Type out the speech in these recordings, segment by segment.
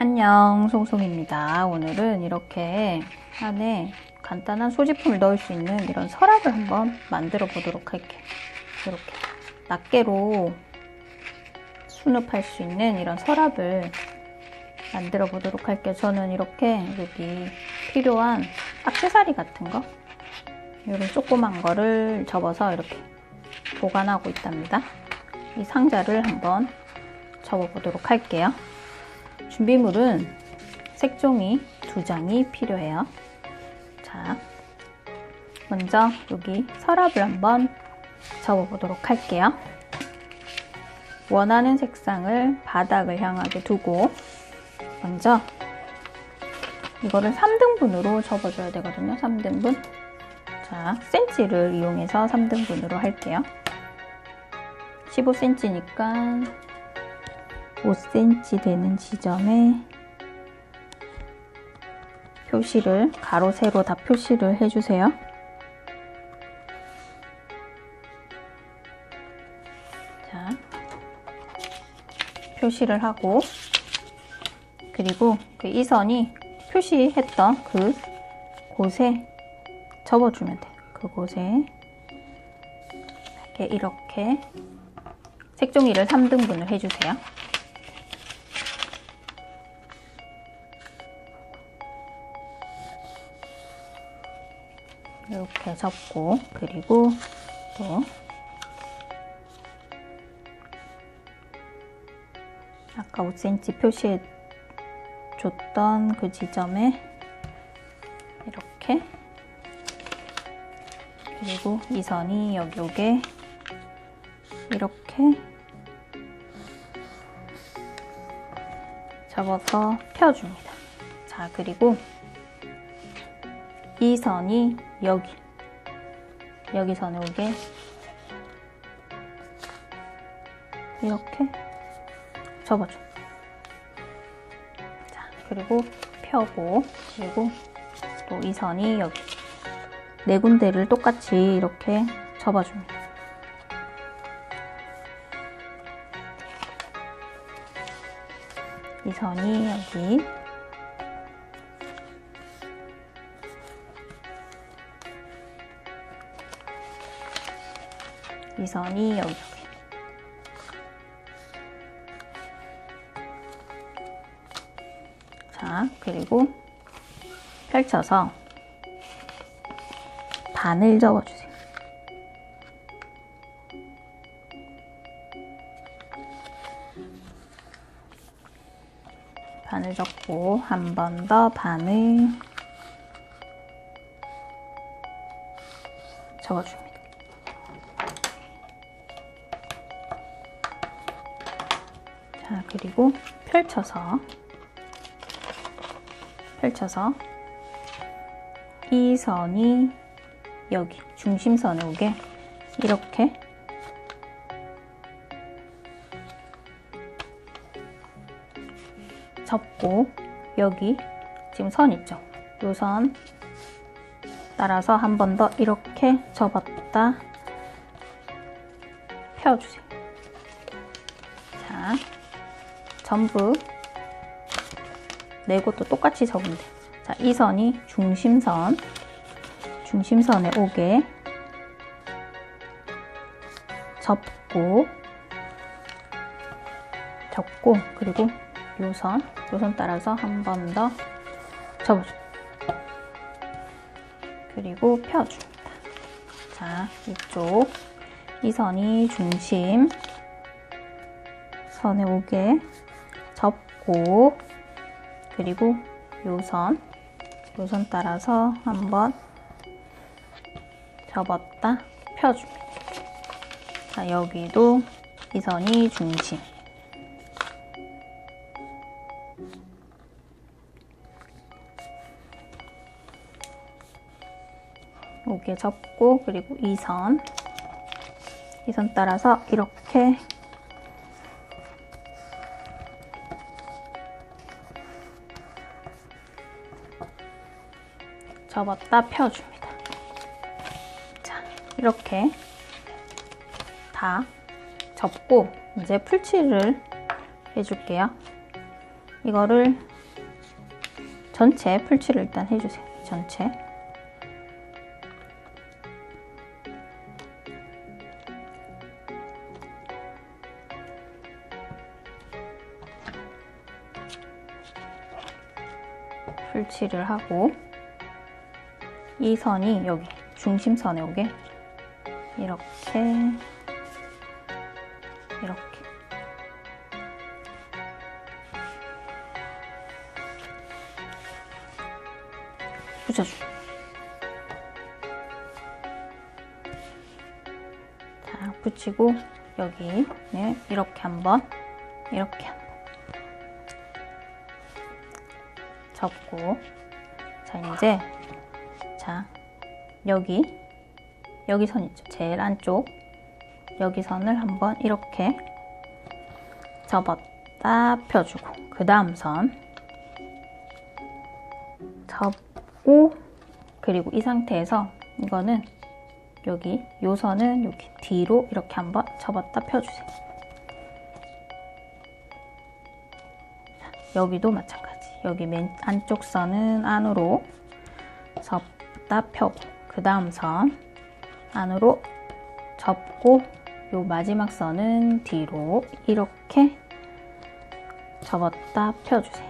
안녕 송송입니다. 오늘은 이렇게 안에 간단한 소지품을 넣을 수 있는 이런 서랍을 한번 만들어 보도록 할게요. 이렇게 낱개로 수납할 수 있는 이런 서랍을 만들어 보도록 할게요. 저는 이렇게 여기 필요한 액세서리 같은 거 이런 조그만 거를 접어서 이렇게 보관하고 있답니다. 이 상자를 한번 접어 보도록 할게요. 준비물은 색종이 두 장이 필요해요. 자, 먼저 여기 서랍을 한번 접어보도록 할게요. 원하는 색상을 바닥을 향하게 두고 먼저 이거를 3등분으로 접어줘야 되거든요. 3등분. 자, 센치를 이용해서 3등분으로 할게요. 15cm니까 5cm 되는 지점에 표시를 가로 세로 다 표시를 해주세요. 자, 표시를 하고 그리고 그 이 선이 표시했던 그 곳에 접어주면 돼요. 그곳에 이렇게 이렇게 색종이를 3등분을 해주세요. 이렇게 접고 그리고 또 아까 5cm 표시해 줬던 그 지점에 이렇게 그리고 이 선이 여기 오게 이렇게 접어서 펴줍니다. 자, 그리고 이 선이 여기 여기 선에 오게 이렇게 접어줘. 자, 그리고 펴고 그리고 또 이 선이 여기 네 군데를 똑같이 이렇게 접어줍니다. 이 선이 여기 이 선이 여기 여기 자 그리고 펼쳐서 반을 접어주세요. 반을 접고 한 번 더 반을 접어줍니다. 자, 그리고 펼쳐서 펼쳐서 이 선이 여기 중심선에 오게 이렇게 접고 여기 지금 선 있죠? 이선 따라서 한 번 더 이렇게 접었다 펴주세요. 자, 전부 네 곳도 똑같이 접으면 돼요. 자, 이 선이 중심선, 중심선에 오게 접고, 접고, 그리고 요 선, 요 선 따라서 한 번 더 접어줘요. 그리고 펴줍니다. 자, 이쪽, 이 선이 중심, 선에 오게 접 고, 그리고 요선, 요선 따라서 한번 접었다 펴줍니다. 자, 여기도 이 선이 중심. 여기에 접고 그리고 이 선, 이 선 따라서 이렇게 접었다 펴줍니다. 자, 이렇게 다 접고 이제 풀칠을 해줄게요. 이거를 전체 풀칠을 일단 해주세요. 전체. 풀칠을 하고 이 선이 여기 중심선에 오게. 이렇게. 이렇게. 붙여줘. 자, 붙이고 여기. 네, 이렇게 한번. 이렇게 접고. 자 이제 자 여기 여기 선 있죠? 제일 안쪽. 여기 선을 한번 이렇게 접었다 펴주고 그 다음 선 접고 그리고 이 상태에서 이거는 여기 요 선은 여기 뒤로 이렇게 한번 접었다 펴주세요. 자, 여기도 마찬가지. 여기 맨 안쪽 선은 안으로 접다 펴고 그 다음 선 안으로 접고 요 마지막 선은 뒤로 이렇게 접었다 펴주세요.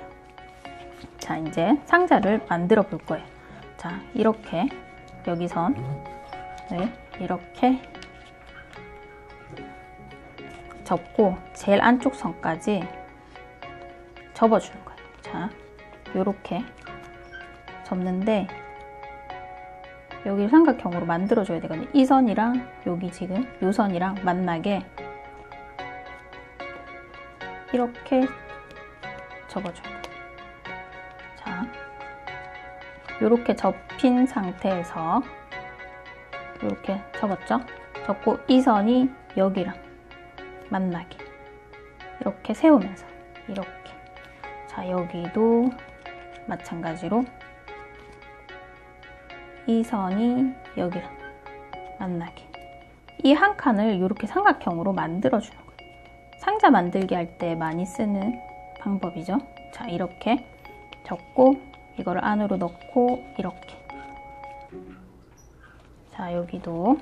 자 이제 상자를 만들어 볼 거예요. 자 이렇게 여기 선 네, 이렇게 접고 제일 안쪽 선까지 접어주는 거예요. 자 이렇게 접는데 여기 삼각형으로 만들어줘야 되거든요. 이 선이랑 여기 지금 요 선이랑 만나게 이렇게 접어줘요. 자, 이렇게 접힌 상태에서 이렇게 접었죠? 접고 이 선이 여기랑 만나게 이렇게 세우면서 이렇게 자 여기도 마찬가지로 이 선이 여기랑 만나게 이 한 칸을 이렇게 삼각형으로 만들어 주는 거예요. 상자 만들기 할 때 많이 쓰는 방법이죠. 자 이렇게 접고 이거를 안으로 넣고 이렇게 자 여기도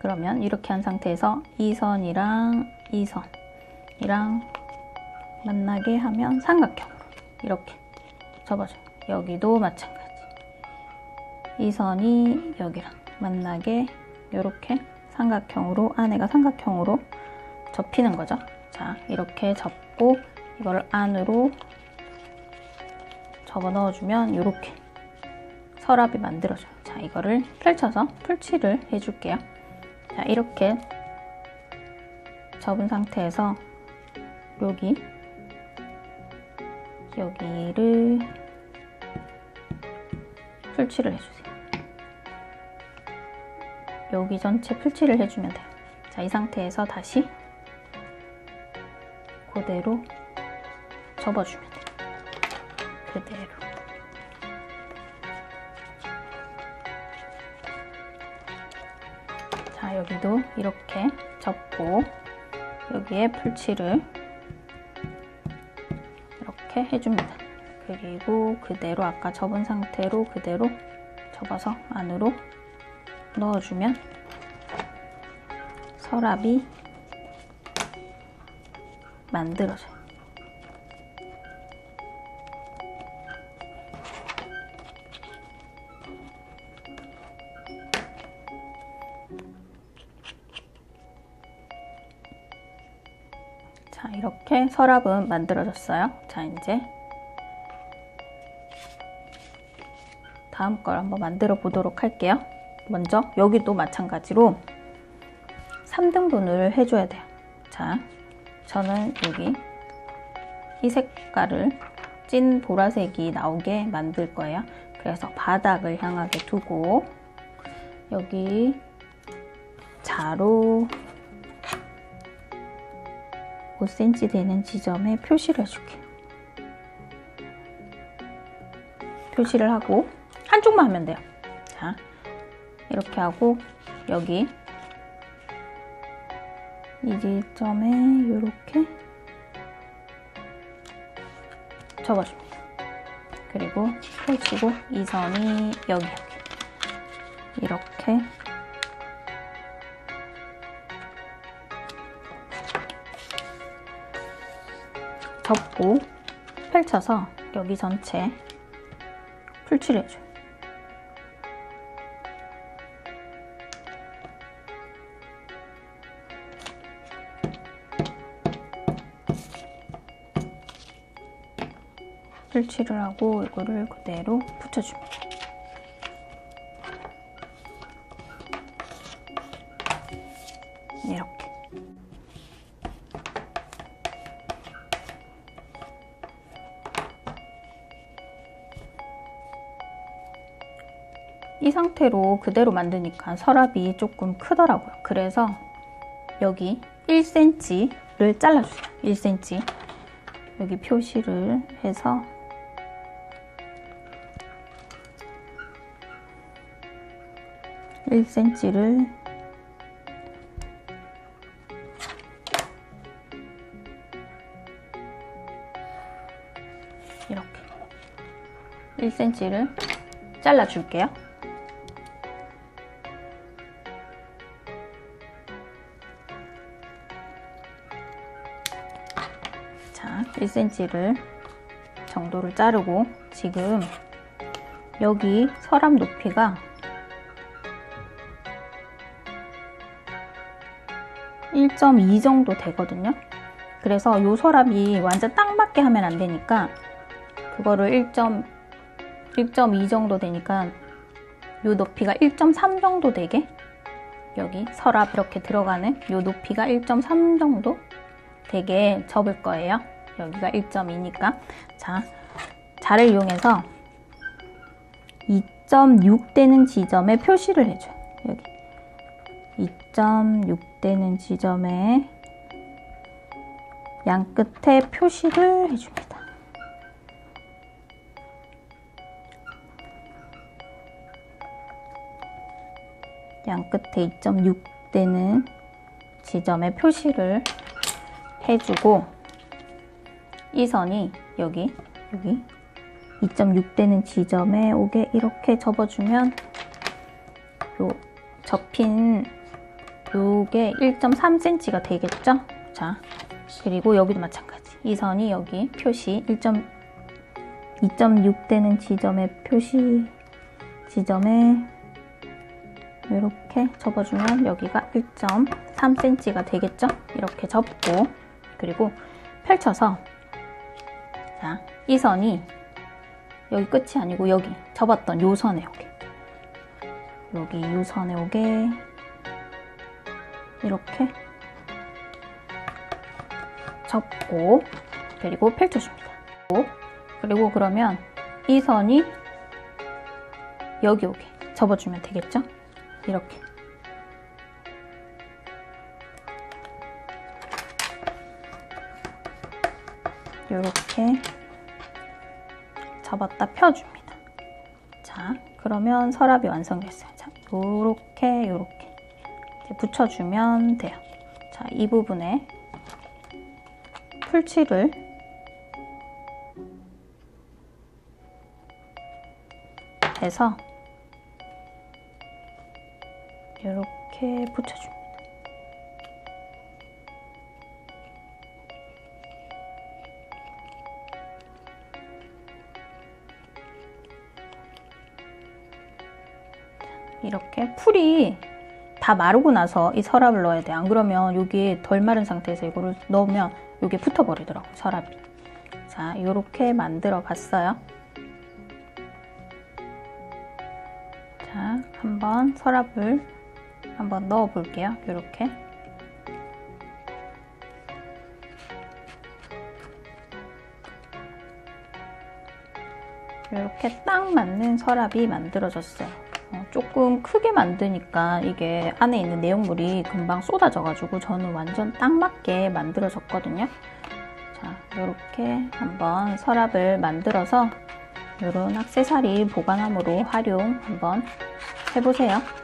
그러면 이렇게 한 상태에서 이 선이랑 이 선이랑 만나게 하면 삼각형으로 이렇게 접어줘요. 여기도 마찬가지. 이 선이 여기랑 만나게 이렇게 삼각형으로 안에가 삼각형으로 접히는 거죠. 자 이렇게 접고 이걸 안으로 접어 넣어주면 이렇게 서랍이 만들어져요. 자 이거를 펼쳐서 풀칠을 해줄게요. 자 이렇게 접은 상태에서 여기 여기를 풀칠을 해주세요. 여기 전체 풀칠을 해주면 돼요. 자, 이 상태에서 다시 그대로 접어주면 돼요. 그대로. 자, 여기도 이렇게 접고 여기에 풀칠을 이렇게 해줍니다. 그리고 그대로 아까 접은 상태로 그대로 접어서 안으로 넣어주면 서랍이 만들어져요. 자, 이렇게 서랍은 만들어졌어요. 자, 이제 다음 걸 한번 만들어 보도록 할게요. 먼저 여기도 마찬가지로 3등분을 해줘야 돼요. 자, 저는 여기 이 색깔을 찐 보라색이 나오게 만들 거예요. 그래서 바닥을 향하게 두고 여기 자로 5cm 되는 지점에 표시를 해줄게요. 표시를 하고 한쪽만 하면 돼요. 자, 이렇게 하고 여기 이 지점에 이렇게 접어줍니다. 그리고 펼치고 이 선이 여기 이렇게 접고 펼쳐서 여기 전체 풀칠을 해줘요. 풀칠을 하고 이거를 그대로 붙여줍니다. 이렇게. 이 상태로 그대로 만드니까 서랍이 조금 크더라고요. 그래서 여기 1cm를 잘라주세요. 1cm. 여기 표시를 해서 일 c m 를 이렇게 1cm를 잘라 줄게요. 자, 1cm를 정도를 자르고 지금 여기 서랍 높이가 1.2 정도 되거든요. 그래서 요 서랍이 완전 딱 맞게 하면 안 되니까 그거를 1.1.2 정도 되니까 요 높이가 1.3 정도 되게 여기 서랍 이렇게 들어가는 요 높이가 1.3 정도 되게 접을 거예요. 여기가 1.2니까 자 자를 이용해서 2.6 되는 지점에 표시를 해줘요. 여기 2.6 되는 지점에 양 끝에 표시를 해줍니다. 양 끝에 2.6 되는 지점에 표시를 해주고 이 선이 여기 여기 2.6 되는 지점에 오게 이렇게 접어주면 요 접힌 요게 1.3cm가 되겠죠? 자 그리고 여기도 마찬가지 이 선이 여기 표시 1.2.6 되는 지점에 표시 지점에 이렇게 접어주면 여기가 1.3cm가 되겠죠? 이렇게 접고 그리고 펼쳐서 자, 이 선이 여기 끝이 아니고 여기 접었던 요 선에 오게 여기 요 선에 오게 이렇게 접고 그리고 펼쳐줍니다. 그리고 그러면 이 선이 여기 오게 접어주면 되겠죠? 이렇게 이렇게 접었다 펴줍니다. 자, 그러면 서랍이 완성됐어요. 자, 요렇게 요렇게 붙여주면 돼요. 자, 이 부분에 풀칠을 해서 이렇게 붙여줍니다. 이렇게 풀이 다 마르고 나서 이 서랍을 넣어야 돼. 안 그러면 여기 덜 마른 상태에서 이거를 넣으면 여기 붙어버리더라고 서랍이. 자, 이렇게 만들어 봤어요. 자, 한번 서랍을 한번 넣어 볼게요. 이렇게. 이렇게 딱 맞는 서랍이 만들어졌어요. 어, 조금 크게 만드니까 이게 안에 있는 내용물이 금방 쏟아져가지고 저는 완전 딱 맞게 만들어졌거든요. 자, 이렇게 한번 서랍을 만들어서 이런 악세사리 보관함으로 활용 한번 해보세요.